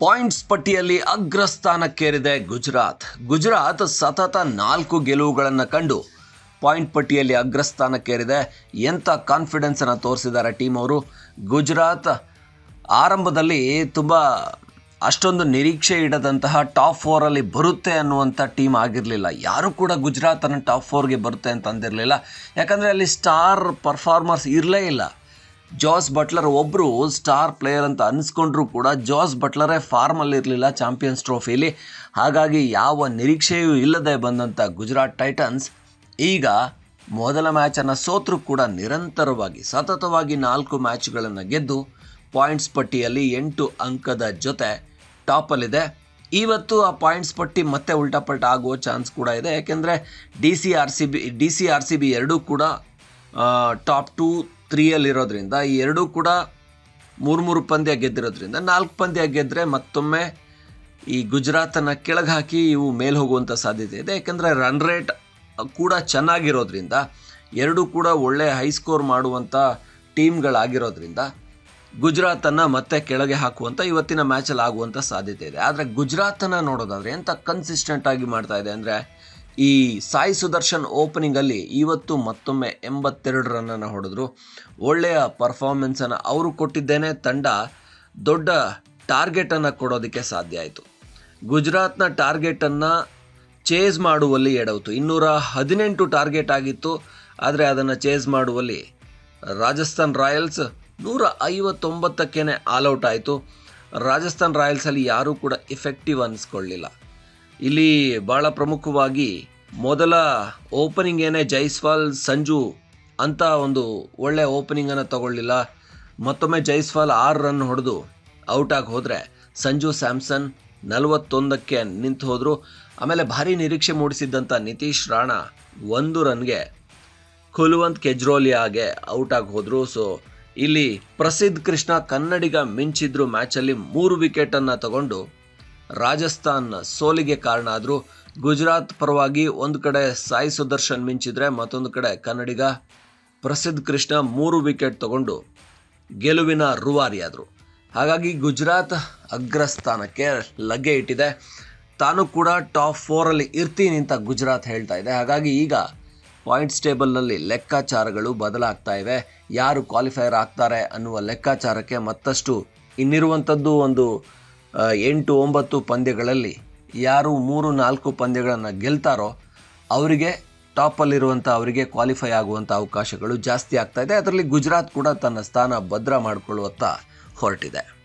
Points ಪಟ್ಟಿಯಲ್ಲಿ ಅಗ್ರಸ್ಥಾನಕ್ಕೇರಿದೆ ಗುಜರಾತ್. ಗುಜರಾತ್ ಸತತ ನಾಲ್ಕು ಗೆಲುವುಗಳನ್ನು ಕಂಡು ಪಾಯಿಂಟ್ ಪಟ್ಟಿಯಲ್ಲಿ ಅಗ್ರಸ್ಥಾನಕ್ಕೇರಿದೆ. ಎಂಥ ಕಾನ್ಫಿಡೆನ್ಸನ್ನು ತೋರಿಸಿದ್ದಾರೆ ಟೀಮ್ ಅವರು? ಗುಜರಾತ್ ಆರಂಭದಲ್ಲಿ ತುಂಬ ಅಷ್ಟೊಂದು ನಿರೀಕ್ಷೆ ಇಡದಂತಹ ಟಾಪ್ ಫೋರಲ್ಲಿ ಬರುತ್ತೆ ಅನ್ನುವಂಥ ಟೀಮ್ ಆಗಿರಲಿಲ್ಲ. ಯಾರೂ ಕೂಡ ಗುಜರಾತನ್ನು ಟಾಪ್ ಫೋರ್ಗೆ ಬರುತ್ತೆ ಅಂತ ಅಂದಿರಲಿಲ್ಲ. ಯಾಕಂದರೆ ಅಲ್ಲಿ ಸ್ಟಾರ್ ಪರ್ಫಾರ್ಮರ್ಸ್ ಇರಲೇ ಇಲ್ಲ. ಜಾಸ್ ಬಟ್ಲರ್ ಒಬ್ಬರು ಸ್ಟಾರ್ ಪ್ಲೇಯರ್ ಅಂತ ಅನಿಸ್ಕೊಂಡ್ರೂ ಕೂಡ ಜಾಸ್ ಬಟ್ಲರೇ ಫಾರ್ಮಲ್ಲಿರಲಿಲ್ಲ ಚಾಂಪಿಯನ್ಸ್ ಟ್ರೋಫಿಲಿ ಹಾಗಾಗಿ ಯಾವ ನಿರೀಕ್ಷೆಯೂ ಇಲ್ಲದೆ ಬಂದಂಥ ಗುಜರಾತ್ ಟೈಟನ್ಸ್ ಈಗ ಮೊದಲ ಮ್ಯಾಚನ್ನು ಸೋತರೂ ಕೂಡ ನಿರಂತರವಾಗಿ, ಸತತವಾಗಿ ನಾಲ್ಕು ಮ್ಯಾಚ್ಗಳನ್ನು ಗೆದ್ದು ಪಾಯಿಂಟ್ಸ್ ಪಟ್ಟಿಯಲ್ಲಿ ಎಂಟು ಅಂಕದ ಜೊತೆ ಟಾಪಲ್ಲಿದೆ ಇವತ್ತು ಆ ಪಾಯಿಂಟ್ಸ್ ಪಟ್ಟಿ ಮತ್ತೆ ಉಲ್ಟಾಪಲ್ಟ ಆಗುವ ಚಾನ್ಸ್ ಕೂಡ ಇದೆ. ಯಾಕೆಂದರೆ D C R C B D C R C B ಎರಡೂ ಕೂಡ ಟಾಪ್ ಟೂ ತ್ರೀಯಲ್ಲಿರೋದ್ರಿಂದ ಈ ಎರಡೂ ಕೂಡ ಮೂರು ಮೂರು ಪಂದ್ಯ ಗೆದ್ದಿರೋದ್ರಿಂದ ನಾಲ್ಕು ಪಂದ್ಯ ಗೆದ್ದರೆ ಮತ್ತೊಮ್ಮೆ ಈ ಗುಜರಾತನ್ನು ಕೆಳಗೆ ಹಾಕಿ ಇವು ಮೇಲೆ ಹೋಗುವಂಥ ಸಾಧ್ಯತೆ ಇದೆ. ಯಾಕೆಂದರೆ ರನ್ ರೇಟ್ ಕೂಡ ಚೆನ್ನಾಗಿರೋದ್ರಿಂದ, ಎರಡೂ ಕೂಡ ಒಳ್ಳೆ ಹೈ ಸ್ಕೋರ್ ಮಾಡುವಂಥ ಟೀಮ್ಗಳಾಗಿರೋದ್ರಿಂದ ಗುಜರಾತನ್ನು ಮತ್ತೆ ಕೆಳಗೆ ಹಾಕುವಂಥ ಇವತ್ತಿನ ಮ್ಯಾಚಲ್ಲಿ ಆಗುವಂಥ ಸಾಧ್ಯತೆ ಇದೆ. ಆದರೆ ಗುಜರಾತನ್ನು ನೋಡೋದಾದರೆ ಎಂಥ ಕನ್ಸಿಸ್ಟೆಂಟ್ ಆಗಿ ಮಾಡ್ತಾ ಇದೆ ಅಂದರೆ ಈ ಸಾಯಿ ಸುದರ್ಶನ್ ಓಪನಿಂಗಲ್ಲಿ ಇವತ್ತು ಮತ್ತೊಮ್ಮೆ ಎಂಬತ್ತೆರಡು ರನ್ನನ್ನು ಹೊಡೆದ್ರು. ಒಳ್ಳೆಯ ಪರ್ಫಾರ್ಮೆನ್ಸನ್ನು ಅವರು ಕೊಟ್ಟಿದ್ದೇನೆ, ತಂಡ ದೊಡ್ಡ ಟಾರ್ಗೆಟನ್ನು ಕೊಡೋದಕ್ಕೆ ಸಾಧ್ಯ ಆಯಿತು. ಗುಜರಾತ್ನ ಟಾರ್ಗೆಟನ್ನು ಚೇಸ್ ಮಾಡುವಲ್ಲಿ ಎಡವಿತು ಇನ್ನೂರ ಹದಿನೆಂಟು ಟಾರ್ಗೆಟ್ ಆಗಿತ್ತು, ಆದರೆ ಅದನ್ನು ಚೇಸ್ ಮಾಡುವಲ್ಲಿ ರಾಜಸ್ಥಾನ್ ರಾಯಲ್ಸ್ ನೂರ ಐವತ್ತೊಂಬತ್ತಕ್ಕೇ ಆಲ್ಔಟ್ ಆಯಿತು. ರಾಜಸ್ಥಾನ್ ರಾಯಲ್ಸಲ್ಲಿ ಯಾರೂ ಕೂಡ ಇಫೆಕ್ಟಿವ್ ಅನ್ನಿಸ್ಕೊಳ್ಳಿಲ್ಲ ಇಲ್ಲಿ ಭಾಳ ಪ್ರಮುಖವಾಗಿ ಮೊದಲ ಓಪನಿಂಗ್ ಏನೇ ಜೈಸ್ವಾಲ್, ಸಂಜು ಅಂತ ಒಂದು ಒಳ್ಳೆ ಓಪನಿಂಗನ್ನು ತಗೊಳ್ಳಿಲ್ಲ. ಮತ್ತೊಮ್ಮೆ ಜೈಸ್ವಾಲ್ ಆರು ರನ್ ಹೊಡೆದು ಔಟಾಗಿ ಹೋದರೆ ಸಂಜು ಸ್ಯಾಮ್ಸನ್ ನಲವತ್ತೊಂದಕ್ಕೆ ನಿಂತು ಹೋದರು. ಆಮೇಲೆ ಭಾರಿ ನಿರೀಕ್ಷೆ ಮೂಡಿಸಿದ್ದಂಥ ನಿತೀಶ್ ರಾಣಾ ಒಂದು ರನ್ಗೆ ಕುಲ್ವಂತ್ ಕೆಜ್ರೋಲಿಯಾಗೆ ಔಟ್ ಆಗಿ ಹೋದರು. ಸೊ ಇಲ್ಲಿ ಪ್ರಸಿದ್ಧ ಕೃಷ್ಣ ಕನ್ನಡಿಗ ಮಿಂಚಿದ್ರು ಮ್ಯಾಚಲ್ಲಿ ಮೂರು ವಿಕೆಟನ್ನು ತಗೊಂಡು ರಾಜಸ್ಥಾನ್ ಸೋಲಿಗೆ ಕಾರಣ ಆದರೂ ಗುಜರಾತ್ ಪರವಾಗಿ ಒಂದು ಕಡೆ ಸಾಯಿ ಸುದರ್ಶನ್ ಮಿಂಚಿದ್ರೆ ಮತ್ತೊಂದು ಕಡೆ ಕನ್ನಡಿಗ ಪ್ರಸಿದ್ಧ ಕೃಷ್ಣ ಮೂರು ವಿಕೆಟ್ ತಗೊಂಡು ಗೆಲುವಿನ ರೂವಾರಿಯಾದರು. ಹಾಗಾಗಿ ಗುಜರಾತ್ ಅಗ್ರಸ್ಥಾನಕ್ಕೆ ಲಗ್ಗೆ ಇಟ್ಟಿದೆ. ತಾನು ಕೂಡ ಟಾಪ್ ಫೋರಲ್ಲಿ ಇರ್ತೀನಿ ಅಂತ ಗುಜರಾತ್ ಹೇಳ್ತಾ ಇದೆ. ಹಾಗಾಗಿ ಈಗ ಪಾಯಿಂಟ್ಸ್ ಟೇಬಲ್ನಲ್ಲಿ ಲೆಕ್ಕಾಚಾರಗಳು ಬದಲಾಗ್ತಾ ಇವೆ. ಯಾರು ಕ್ವಾಲಿಫೈಯರ್ ಆಗ್ತಾರೆ ಅನ್ನುವ ಲೆಕ್ಕಾಚಾರಕ್ಕೆ ಮತ್ತಷ್ಟು ಇನ್ನಿರುವಂಥದ್ದು ಒಂದು ಎಂಟು ಒಂಬತ್ತು ಪಂದ್ಯಗಳಲ್ಲಿ ಯಾರು ಮೂರು ನಾಲ್ಕು ಪಂದ್ಯಗಳನ್ನು ಗೆಲ್ತಾರೋ ಅವರಿಗೆ ಟಾಪಲ್ಲಿರುವಂಥ ಅವರಿಗೆ ಕ್ವಾಲಿಫೈ ಆಗುವಂಥ ಅವಕಾಶಗಳು ಜಾಸ್ತಿ ಆಗ್ತಾ ಇದೆ. ಅದರಲ್ಲಿ ಗುಜರಾತ್ ಕೂಡ ತನ್ನ ಸ್ಥಾನ ಭದ್ರ ಮಾಡಿಕೊಳ್ಳುವತ್ತ ಹೊರಟಿದೆ.